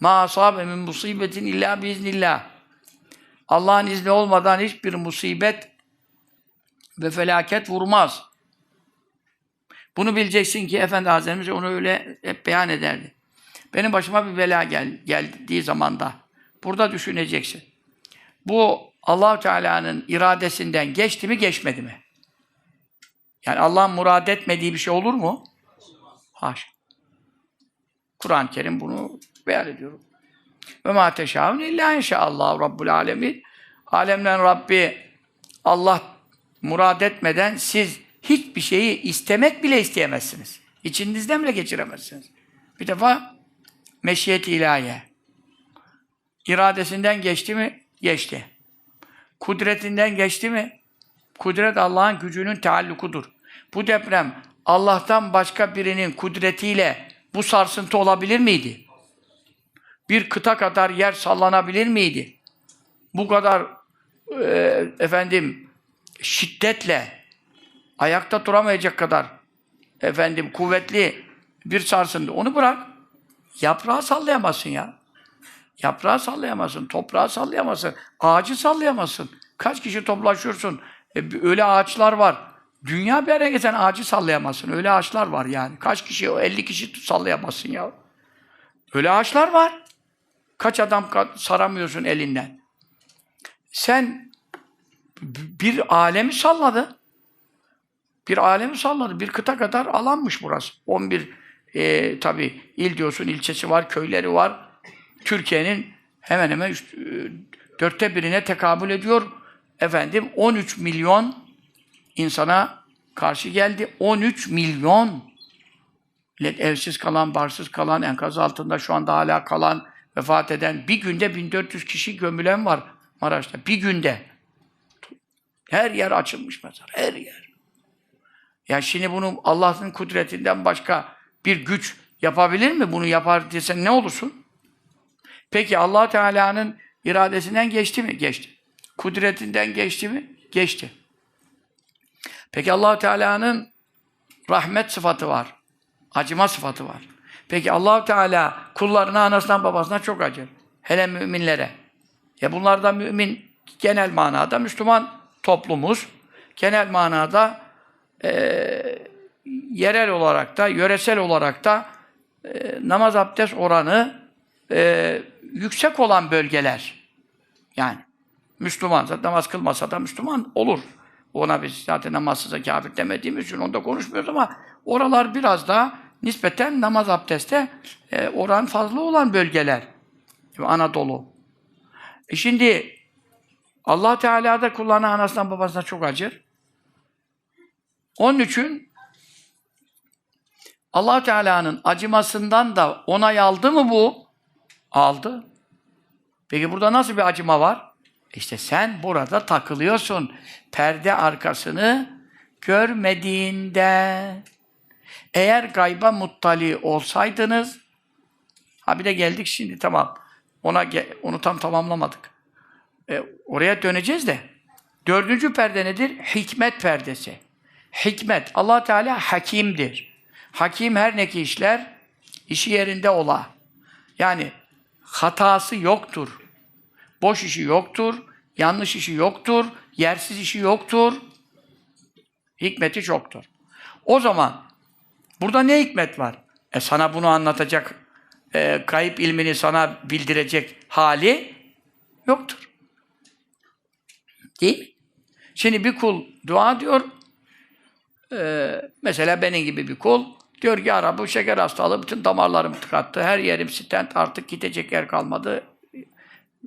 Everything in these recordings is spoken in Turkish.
Ma asabe min musibetin illa biiznillah. Allah'ın izni olmadan hiçbir musibet ve felaket vurmaz. Bunu bileceksin ki Efendi Hazretlerimiz onu öyle hep beyan ederdi. Benim başıma bir bela gel, geldiği zamanda burada düşüneceksin. Bu allah Teala'nın iradesinden geçti mi geçmedi mi? Yani Allah'ın murad etmediği bir şey olur mu? Haşa. Kur'an-ı Kerim bunu beyan ediyor. Ve ma teşâun illa inşaallah Rabbul alemin. Alemden Rabbi Allah murad etmeden siz hiçbir şeyi istemek bile isteyemezsiniz. İçinizden bile geçiremezsiniz. Bir defa meşiyet ilahiye. İradesinden geçti mi? Geçti. Kudretinden geçti mi? Kudret Allah'ın gücünün teallukudur. Bu deprem Allah'tan başka birinin kudretiyle bu sarsıntı olabilir miydi? Bir kıta kadar yer sallanabilir miydi? Bu kadar e, efendim şiddetle ayakta duramayacak kadar efendim kuvvetli bir sarsıntı. Onu bırak. Yaprağı sallayamazsın ya. Yaprağı sallayamazsın, toprağı sallayamazsın, ağacı sallayamazsın. Kaç kişi toplaşıyorsun? E, öyle ağaçlar var. Dünya bir yere geçen ağacı sallayamazsın. Öyle ağaçlar var yani. Kaç kişi, 50 kişi sallayamazsın ya. Öyle ağaçlar var. Kaç adam saramıyorsun elinden. Sen bir alemi salladı. Bir alemi salladı. Bir kıta kadar alanmış burası. 11 e, tabi il diyorsun, ilçesi var, köyleri var. Türkiye'nin hemen hemen üç, e, dörtte birine tekabül ediyor. Efendim 13 milyon insana karşı geldi. 13 milyon evsiz kalan, barsız kalan, enkaz altında şu anda hala kalan, vefat eden, bir günde 1400 kişi gömülen var Maraş'ta. Bir günde. Her yer açılmış mezar, her yer. Ya şimdi bunu Allah'ın kudretinden başka bir güç yapabilir mi? Bunu yapar desen ne olursun? Peki allah Teala'nın iradesinden geçti mi? Geçti. Kudretinden geçti mi? Geçti. Peki allah Teala'nın rahmet sıfatı var. Acıma sıfatı var. Peki allah Teala kullarına, anasından, babasından çok acır. Hele müminlere. Ya bunlar da mümin genel manada Müslüman toplumuz. Genel manada eee, yerel olarak da, yöresel olarak da eee, namaz abdest oranı eee, yüksek olan bölgeler. Yani Müslüman, zaten namaz kılmasa da Müslüman olur. Ona biz zaten namazsıza kafir demediğimiz için onda konuşmuyoruz ama oralar biraz daha nispeten namaz abdeste e, oran fazla olan bölgeler. Anadolu. E şimdi Allah Teala da kullarına anasından babasına çok acır. Onun için Allah Teala'nın acımasından da onay aldı mı bu? Aldı. Peki burada nasıl bir acıma var? İşte sen burada takılıyorsun. Perde arkasını görmediğinde. Eğer gayba muttali olsaydınız, ha bir de geldik şimdi tamam. Ona onu tam tamamlamadık. E, oraya döneceğiz de. Dördüncü perde nedir? Hikmet perdesi. Hikmet. Allah Teala hakimdir. Hakim her ne ki işler, işi yerinde ola. Yani hatası yoktur. Boş işi yoktur, yanlış işi yoktur, yersiz işi yoktur. Hikmeti çoktur. O zaman burada ne hikmet var? E sana bunu anlatacak, e, kayıp ilmini sana bildirecek hali yoktur. Değil mi? Şimdi bir kul dua diyor, e, mesela benim gibi bir kul, diyor ki ya bu şeker hastalığı bütün damarlarım tıkattı, her yerim stent, artık gidecek yer kalmadı,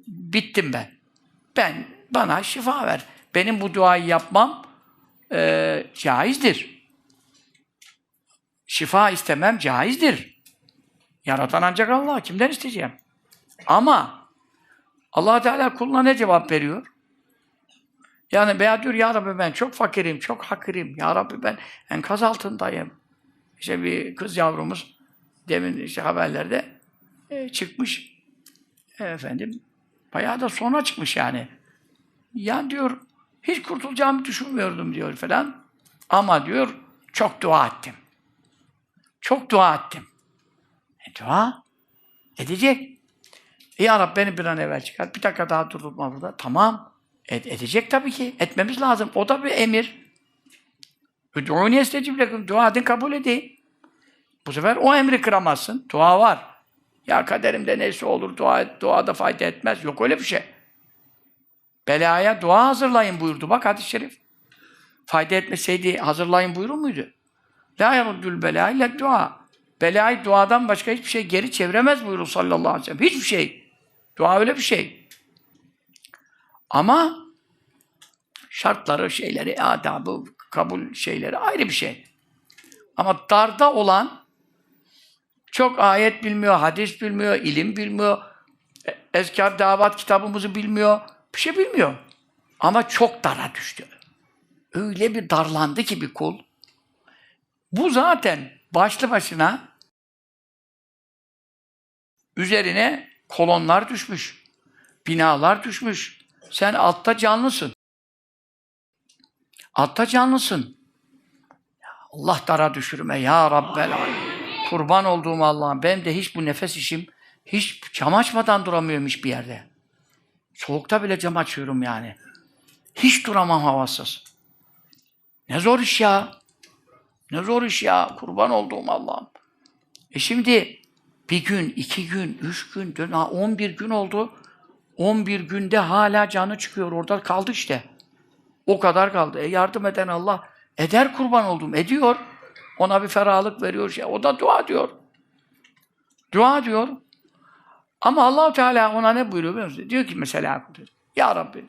bittim ben. Ben, bana şifa ver. Benim bu duayı yapmam e, caizdir. Şifa istemem caizdir. Yaratan ancak Allah. Kimden isteyeceğim? Ama allah Teala kuluna ne cevap veriyor? Yani veya diyor ya Rabbi ben çok fakirim, çok hakirim. Ya Rabbi ben enkaz altındayım. İşte bir kız yavrumuz demin işte haberlerde e, çıkmış. E, efendim bayağı da sonra çıkmış yani. Ya diyor hiç kurtulacağımı düşünmüyordum diyor falan. Ama diyor çok dua ettim. Çok dua ettim. E dua edecek. E ya Rab beni bir an evvel çıkar. Bir dakika daha durdurma burada. Tamam. Et, edecek tabii ki. Etmemiz lazım. O da bir emir. Üdûni estecib lekum. Dua edin kabul edeyim. Bu sefer o emri kıramazsın. Dua var. Ya kaderimde neyse olur. Dua et, duada fayda etmez. Yok öyle bir şey. Belaya dua hazırlayın buyurdu. Bak hadis-i şerif. Fayda etmeseydi hazırlayın buyurur muydu? La yaruddül bela ile dua. Belayı duadan başka hiçbir şey geri çeviremez buyurur sallallahu aleyhi ve sellem. Hiçbir şey. Dua öyle bir şey. Ama şartları, şeyleri, adabı, kabul şeyleri ayrı bir şey. Ama darda olan çok ayet bilmiyor, hadis bilmiyor, ilim bilmiyor, e- ezkar davat kitabımızı bilmiyor, bir şey bilmiyor. Ama çok dara düştü. Öyle bir darlandı ki bir kul. Bu zaten başlı başına üzerine kolonlar düşmüş, binalar düşmüş. Sen altta canlısın. Altta canlısın. Allah dara düşürme ya Rabbel. Kurban olduğum Allah'ım. Benim de hiç bu nefes işim, hiç cam açmadan duramıyorum hiçbir yerde. Soğukta bile cam açıyorum yani. Hiç duramam havasız. Ne zor iş ya. Ne zor iş ya. Kurban olduğum Allah'ım. E şimdi bir gün, iki gün, üç gün, dön, ha, on bir gün oldu. On bir günde hala canı çıkıyor. Orada kaldı işte. O kadar kaldı. E yardım eden Allah eder kurban oldum. Ediyor. Ona bir ferahlık veriyor. Şey. O da dua diyor. Dua diyor. Ama Allahu Teala ona ne buyuruyor biliyor musun? Diyor ki mesela Ya Rabbi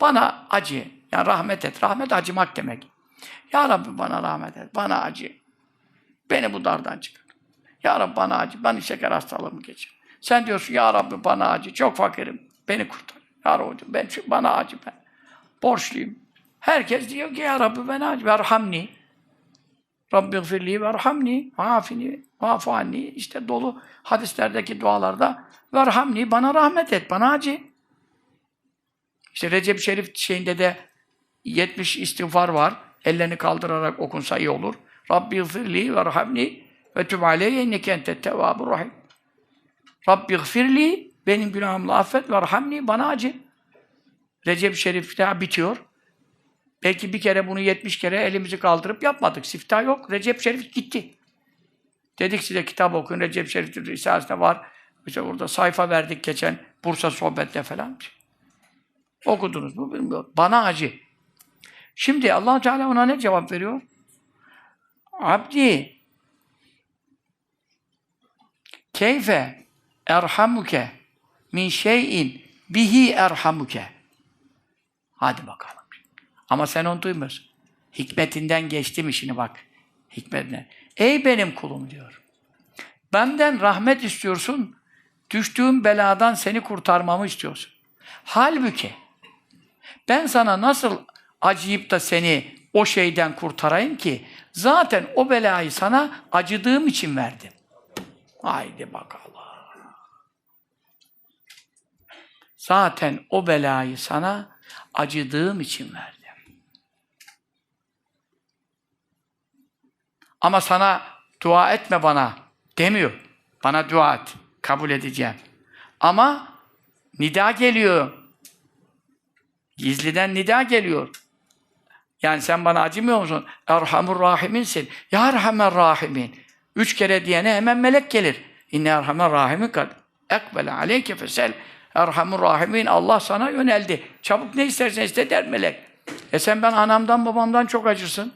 bana acı. Yani rahmet et. Rahmet acımak demek. Ya Rabbi bana rahmet et. Bana acı. Beni bu dardan çıkar. Ya Rabbi bana acı. Bana şeker hastalığımı geçir. Sen diyorsun Ya Rabbi bana acı. Çok fakirim. Beni kurtar. Ya Rabbi ben, bana acı ben. Borçluyum. Herkes diyor ki Ya Rabbi bana acı. Verhamni. Rabbi gfirli verhamni. Afini. Vafu anni. İşte dolu hadislerdeki dualarda Verhamni. Bana rahmet et. Bana acı. İşte Recep Şerif şeyinde de 70 istiğfar var. Ellerini kaldırarak okunsa iyi olur. Rabbi gfirli verhamni ve tüb aleyye inneke entet tevvabur rahim. Rabbi gfirli benim günahımla affet verhamni bana acı. Recep Şerif daha bitiyor. Belki bir kere bunu 70 kere elimizi kaldırıp yapmadık. Siftah yok. Recep Şerif gitti. Dedik size kitap okuyun. Recep Şerif Risalesi'nde var. İşte burada sayfa verdik geçen Bursa sohbette falan. Okudunuz mu bilmiyorum. Bana acı. Şimdi allah Teala ona ne cevap veriyor? Abdi keyfe erhamuke min şeyin bihi erhamuke. Hadi bakalım. Ama sen onu duymuyorsun. Hikmetinden geçti mi şimdi bak. Hikmetinden. Ey benim kulum diyor. Benden rahmet istiyorsun. Düştüğüm beladan seni kurtarmamı istiyorsun. Halbuki ben sana nasıl acıyıp da seni o şeyden kurtarayım ki zaten o belayı sana acıdığım için verdim. Haydi bakalım. Zaten o belayı sana acıdığım için verdim. Ama sana dua etme bana demiyor. Bana dua et. Kabul edeceğim. Ama nida geliyor. Gizliden nida geliyor. Yani sen bana acımıyor musun? Erhamur Rahiminsin. Ya Erhamer Rahimin. Üç kere diyene hemen melek gelir. İnne Erhamer Rahimin kad ekbele aleyke fesel. Erhamur Rahimin. Allah sana yöneldi. Çabuk ne istersen iste der melek. E sen ben anamdan babamdan çok acırsın.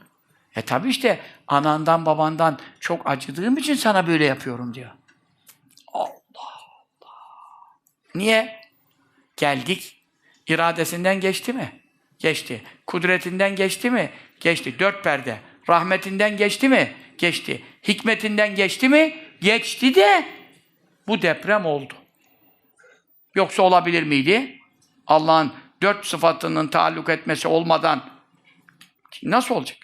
E tabi işte anandan babandan çok acıdığım için sana böyle yapıyorum diyor. Allah Allah. Niye? Geldik. İradesinden geçti mi? Geçti. Kudretinden geçti mi? Geçti. Dört perde. Rahmetinden geçti mi? Geçti. Hikmetinden geçti mi? Geçti de bu deprem oldu. Yoksa olabilir miydi? Allah'ın dört sıfatının taalluk etmesi olmadan nasıl olacak?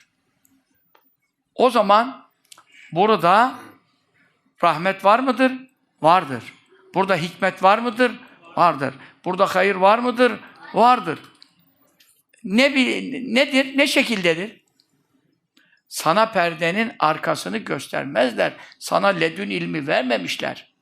O zaman burada rahmet var mıdır? Vardır. Burada hikmet var mıdır? Vardır. Burada hayır var mıdır? Vardır. Ne nedir? Ne şekildedir? Sana perdenin arkasını göstermezler. Sana ledün ilmi vermemişler.